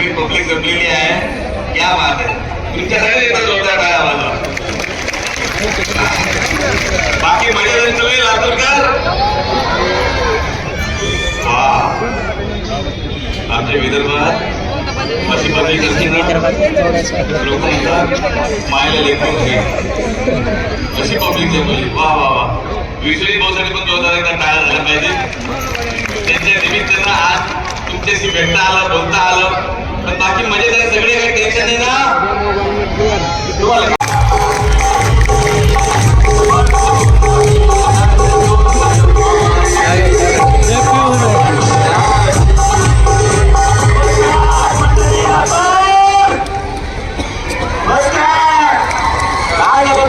सगळी पब्लिक जमलेली आहे. या बात आहे. तुमच्या सगळ्या येतात जोरदार काय आवाज बाकी मर्यादा सगळे लातूरकर वा. आमच्या विदर्भात अशी पब्लिक असते मायला लेखक होईल अशी पब्लिक जमली वा वा वा. विसरी भाऊसाठी पण जोरदार एकदा टाळा झाला पाहिजे त्यांच्या निमित्तानं आज तुमच्याशी भेटता आलं बोलता आलं. पण बाकी मजेदार सगळे काही टेन्शन नाही ना? तुम्हाला.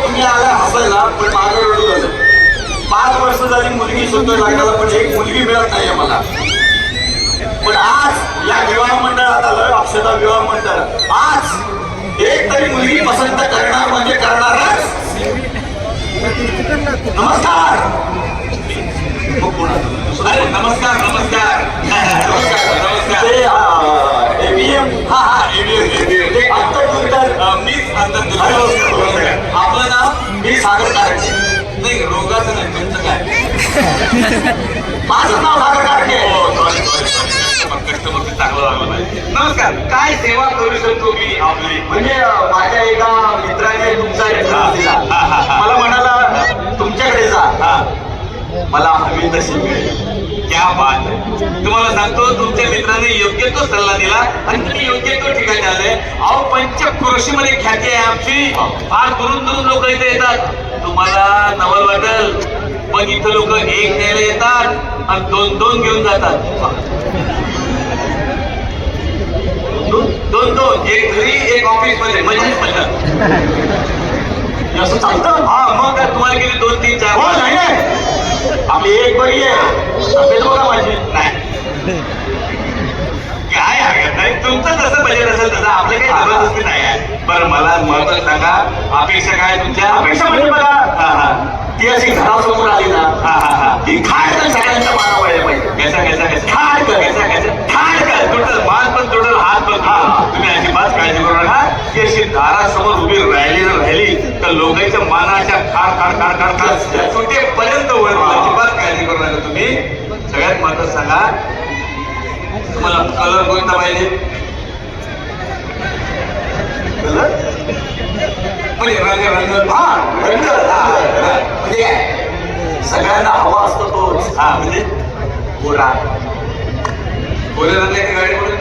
तुम्ही आला पाच वर्ष झाली मुलगी शोधतोय लागल्याला पण एक मुलगी मिळत नाही मला. पण आज या विवाह मंडळात आलं अक्षता विवाह मंडळ आज एक तरी मुलगी पसंत करणार म्हणजे करणारच. नमस्कार. हो, अरे नमस्कार नमस्कार नमस्कार नमस्कार ते एबीएम हा हा ABM, ABM. ते अंतर्गत अं, मीच अंतर हॅलो, नमस्कार. आपलं नाव मी सागर कारके नाही रोगाचं नाही तुमचं काय माझं नाव सागर कस्टमर चांगलं लागलं पाहिजे नमस्कार काय सेवा करू शकतो मी? आपली म्हणजे माझ्या एका मित्राने तुमचा रेफरन्स दिला. मला म्हणाला तुमच्याकडे जा. हा मला हवी तशी मिळेल क्या बात तुम्हाला सांगतो तुमच्या मित्राने योग्य तो सल्ला दिला आणि तुम्ही योग्य तो ठिकाणी आले. अहो पंचक्रोशीमध्ये ख्याती आहे आमची. फार दुरून दुरून लोक इथे येतात. तुम्हाला नवल वाटेल. पण इथं लोक एक न्यायला येतात आणि दोन दोन घेऊन जातात. दोन दोन एक घरी एक ऑफिसमध्ये म्हणजे म्हणतात हे असं चालतं? हा मग तुम्हाला किती? दोन तीन चार हो नाही. आपली एक बरी आहे. बघा माझी. नाही. काय हरकत नाही तुमचं जसं बजेट असेल तसं. आपलं काही जबरदस्ती नाही आहे. बरं मला महत्वाचं सांगा. अपेक्षा काय तुमच्या? अपेक्षा म्हणजे हा बघा हा. ती अशी घरासमोर आली ना हा हा हा ती खाय तर सगळ्यांच्या मारा वळल्या पाहिजे कैसा घ्यायचा कैसा ठाण कर. कैसा कैसा तुटल मान पण तुटल हात पण तुटल तुम्ही अजिबात काळजी करू नका की अशी दारासमोर उभी राहिली जर राहिली तर लोकांच्या मानाच्या खाड खाड खाड खाड खाड सुटेपर्यंत वर अजिबात काळजी करू नका तुम्ही सगळ्यात महत्वाचं सांगा तुम्हाला कलर कोणता पाहिजे कळलं? म्हणजे रंग म्हणजे, म्हणजे सगळ्यांना हवा असतो तो हा म्हणजे बोला बोले रंगाची गाडी म्हणून